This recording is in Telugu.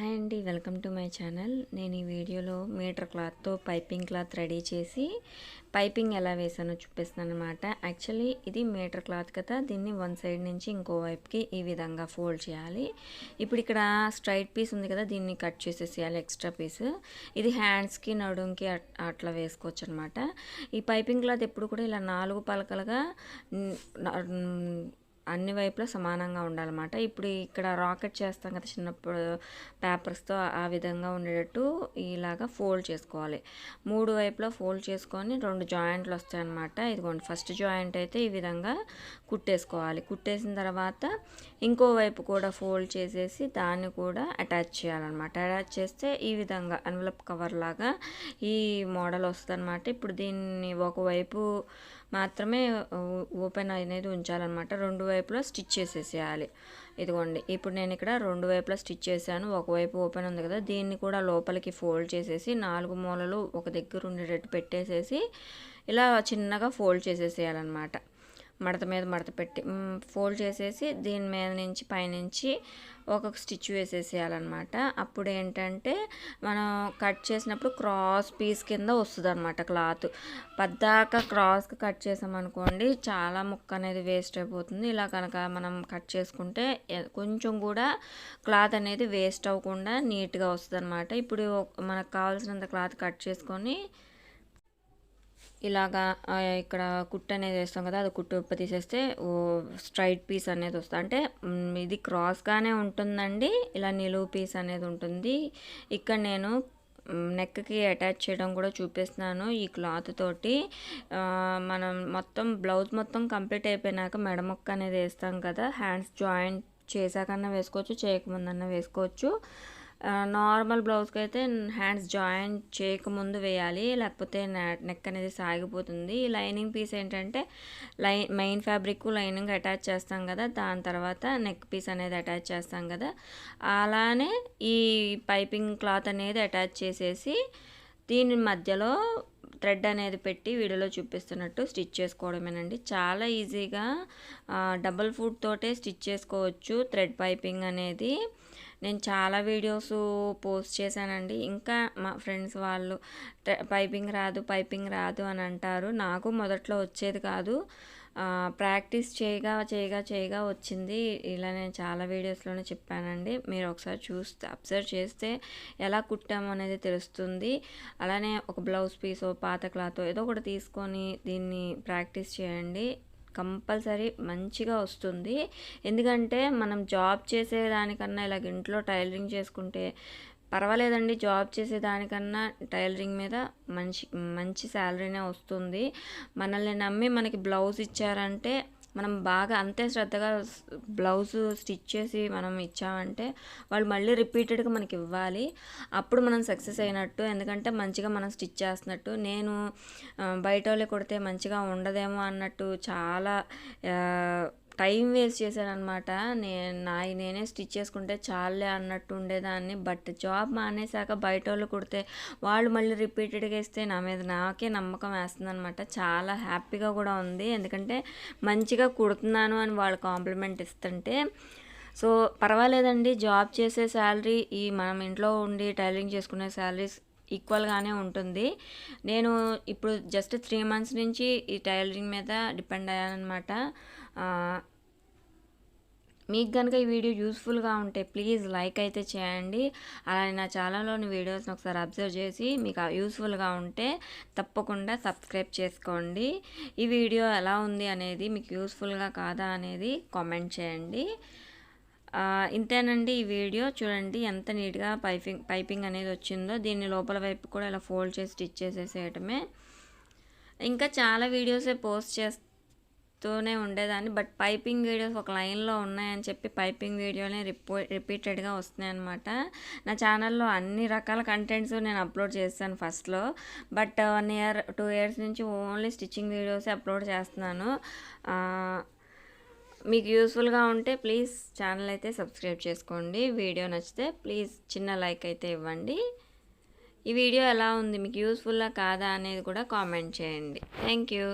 హాయ్ అండి వెల్కమ్ టు మై ఛానల్. నేను ఈ వీడియోలో మీటర్ క్లాత్తో పైపింగ్ క్లాత్ రెడీ చేసి పైపింగ్ ఎలా వేసానో చూపిస్తాను అనమాట యాక్చువల్లీ ఇది మీటర్ క్లాత్ కదా దీన్ని వన్ సైడ్ నుంచి ఇంకో వైపుకి ఈ విధంగా ఫోల్డ్ చేయాలి. ఇప్పుడు ఇక్కడ స్ట్రైట్ పీస్ ఉంది కదా దీన్ని కట్ చేసేసేయాలి ఎక్స్ట్రా పీస్. ఇది హ్యాండ్స్కి నడుంకి అట్- అట్లా వేసుకోవచ్చు అనమాట ఈ పైపింగ్ క్లాత్ ఎప్పుడు కూడా ఇలా నాలుగు పలకలుగా అన్ని వైపులా సమానంగా ఉండాలన్నమాట. ఇప్పుడు ఇక్కడ రాకెట్ చేస్తాం కదా చిన్నప్పుడు పేపర్స్తో ఆ విధంగా ఉండేటట్టు ఇలాగా ఫోల్డ్ చేసుకోవాలి. మూడు వైపులా ఫోల్డ్ చేసుకొని రెండు జాయింట్లు వస్తాయన్నమాట. ఇదిగోండి ఫస్ట్ జాయింట్ అయితే ఈ విధంగా కుట్టేసుకోవాలి. కుట్టేసిన తర్వాత ఇంకో వైపు కూడా ఫోల్డ్ చేసేసి దాన్ని కూడా అటాచ్ చేయాలన్నమాట. అటాచ్ చేస్తే ఈ విధంగా అన్వలప్ కవర్ లాగా ఈ మోడల్ వస్తుంది ఇప్పుడు దీన్ని ఒకవైపు మాత్రమే ఓపెన్ అనేది ఉంచాలన్నమాట. రెండు వైపులా స్టిచ్ చేసేసేయాలి. ఇదిగోండి ఇప్పుడు నేను ఇక్కడ రెండు వైపులా స్టిచ్ చేశాను. ఒకవైపు ఓపెన్ ఉంది కదా దీన్ని కూడా లోపలికి ఫోల్డ్ చేసేసి నాలుగు మూలలు ఒక దగ్గర ఉండేటట్టు పెట్టేసేసి ఇలా చిన్నగా ఫోల్డ్ చేసేసేయాలన్నమాట. మడత మీద మడత పెట్టి ఫోల్డ్ చేసేసి దీని మీద నుంచి పైనుంచి ఒక స్టిచ్ వేసేసేయాలన్నమాట. అప్పుడు ఏంటంటే మనం కట్ చేసినప్పుడు క్రాస్ పీస్ కింద వస్తుంది అనమాట క్లాత్. పద్దాక క్రాస్కి కట్ చేసామనుకోండి చాలా ముక్క అనేది వేస్ట్ అయిపోతుంది. ఇలా కనుక మనం కట్ చేసుకుంటే కొంచెం కూడా క్లాత్ అనేది వేస్ట్ అవ్వకుండా నీట్గా వస్తుంది అనమాట ఇప్పుడు మనకు కావాల్సినంత క్లాత్ కట్ చేసుకొని ఇలాగా ఇక్కడ కుట్టు అనేది వేస్తాం కదా అది కుట్టు ఉప్ప తీసేస్తే ఓ స్ట్రైట్ పీస్ అనేది వస్తుంది అంటే ఇది క్రాస్గానే ఉంటుందండి ఇలా నిలువు పీస్ అనేది ఉంటుంది. ఇక్కడ నేను నెక్కి అటాచ్ చేయడం కూడా చూపిస్తున్నాను ఈ క్లాత్ తోటి. మనం మొత్తం బ్లౌజ్ మొత్తం కంప్లీట్ అయిపోయినాక మెడమొక్క అనేది వేస్తాం కదా హ్యాండ్స్ జాయింట్ చేశాకన్నా వేసుకోవచ్చు చేయకముందన్నా వేసుకోవచ్చు. నార్మల్ బ్లౌజ్కి అయితే హ్యాండ్స్ జాయిన్ చేయకముందు వేయాలి లేకపోతే నెక్ అనేది సాగిపోతుంది. ఈ లైనింగ్ పీస్ ఏంటంటే లై మెయిన్ ఫ్యాబ్రిక్ లైనింగ్ అటాచ్ చేస్తాం కదా దాని తర్వాత నెక్ పీస్ అనేది అటాచ్ చేస్తాం కదా. అలానే ఈ పైపింగ్ క్లాత్ అనేది అటాచ్ చేసేసి దీని మధ్యలో థ్రెడ్ అనేది పెట్టి వీడియోలో చూపిస్తున్నట్టు స్టిచ్ చేసుకోవడమేనండి. చాలా ఈజీగా డబుల్ ఫుడ్ తోటే స్టిచ్ చేసుకోవచ్చు థ్రెడ్ పైపింగ్ అనేది. నేను చాలా వీడియోస్ పోస్ట్ చేశానండి. ఇంకా మా ఫ్రెండ్స్ వాళ్ళు పైపింగ్ రాదు పైపింగ్ రాదు అని అంటారు. నాకు మొదట్లో వచ్చేది కాదు. ప్రాక్టీస్ చేయగా చేయగా చేయగా వచ్చింది. ఇలా నేను చాలా వీడియోస్లోనే చెప్పానండి. మీరు ఒకసారి చూస్తే అబ్జర్వ్ చేస్తే ఎలా కుట్టాము అనేది తెలుస్తుంది. అలానే ఒక బ్లౌజ్ పీసో పాత క్లాతో ఏదో ఒకటి తీసుకొని దీన్ని ప్రాక్టీస్ చేయండి. కంపల్సరీ మంచిగా వస్తుంది. ఎందుకంటే మనం జాబ్ చేసేదానికన్నా ఇలాగ ఇంట్లో టైలరింగ్ చేసుకుంటే పర్వాలేదండి. జాబ్ చేసేదానికన్నా టైలరింగ్ మీద మంచి మంచి శాలరీనే వస్తుంది. మనల్ని నమ్మి మనకి బ్లౌజ్ ఇచ్చారంటే మనం బాగా అంతే శ్రద్ధగా బ్లౌజ్ స్టిచ్ చేసి మనం ఇచ్చామంటే వాళ్ళు మళ్ళీ రిపీటెడ్గా మనకి ఇవ్వాలి. అప్పుడు మనం సక్సెస్ అయినట్టు ఎందుకంటే మంచిగా మనం స్టిచ్ చేస్తున్నట్టు. నేను బయట వాళ్ళే కొడితే మంచిగా ఉండదేమో అన్నట్టు చాలా టైం వేస్ట్ చేశాను అనమాట నేను నాయి నేనే స్టిచ్ చేసుకుంటే చాలే అన్నట్టు ఉండేదాన్ని. బట్ జాబ్ మానేశాక బయట వాళ్ళు కుడితే వాళ్ళు మళ్ళీ రిపీటెడ్గా ఇస్తే నా మీద నాకే నమ్మకం వేస్తుందనమాట చాలా హ్యాపీగా కూడా ఉంది. ఎందుకంటే మంచిగా కుడుతున్నాను అని వాళ్ళు కాంప్లిమెంట్ ఇస్తుంటే. సో పర్వాలేదండి. జాబ్ చేసే శాలరీ ఈ మనం ఇంట్లో ఉండి టైలరింగ్ చేసుకునే శాలరీస్ ఈక్వల్గానే ఉంటుంది. నేను ఇప్పుడు జస్ట్ త్రీ మంత్స్ నుంచి ఈ టైలరింగ్ మీద డిపెండ్ అయ్యానమాట మీకు కనుక ఈ వీడియో యూస్ఫుల్గా ఉంటే ప్లీజ్ లైక్ అయితే చేయండి. అలానే నా ఛానల్లోని వీడియోస్ని ఒకసారి అబ్జర్వ్ చేసి మీకు యూస్ఫుల్గా ఉంటే తప్పకుండా సబ్స్క్రైబ్ చేసుకోండి. ఈ వీడియో ఎలా ఉంది అనేది మీకు యూస్ఫుల్గా కాదా అనేది కామెంట్ చేయండి. ఇంతేనండి ఈ వీడియో. చూడండి ఎంత నీట్గా పైపింగ్ పైపింగ్ అనేది వచ్చిందో. దీన్ని లోపల వైపు కూడా ఇలా ఫోల్డ్ చేసి స్టిచ్ చేసేసేయటమే. ఇంకా చాలా వీడియోసే పోస్ట్ తోనే ఉండేదాన్ని. బట్ పైపింగ్ వీడియోస్ ఒక లైన్లో ఉన్నాయని చెప్పి పైపింగ్ వీడియోనే రిపో రిపీటెడ్గా వస్తున్నాయి అనమాట నా ఛానల్లో అన్ని రకాల కంటెంట్స్ నేను అప్లోడ్ చేస్తాను ఫస్ట్లో. But one year two years నుంచి ఓన్లీ స్టిచ్చింగ్ వీడియోసే అప్లోడ్ చేస్తున్నాను. మీకు యూస్ఫుల్గా ఉంటే ప్లీజ్ ఛానల్ అయితే సబ్స్క్రైబ్ చేసుకోండి. వీడియో నచ్చితే ప్లీజ్ చిన్న లైక్ అయితే ఇవ్వండి. ఈ వీడియో ఎలా ఉంది? మీకు యూస్ఫుల్లా కాదా అనేది కూడా కామెంట్ చేయండి. Thank you.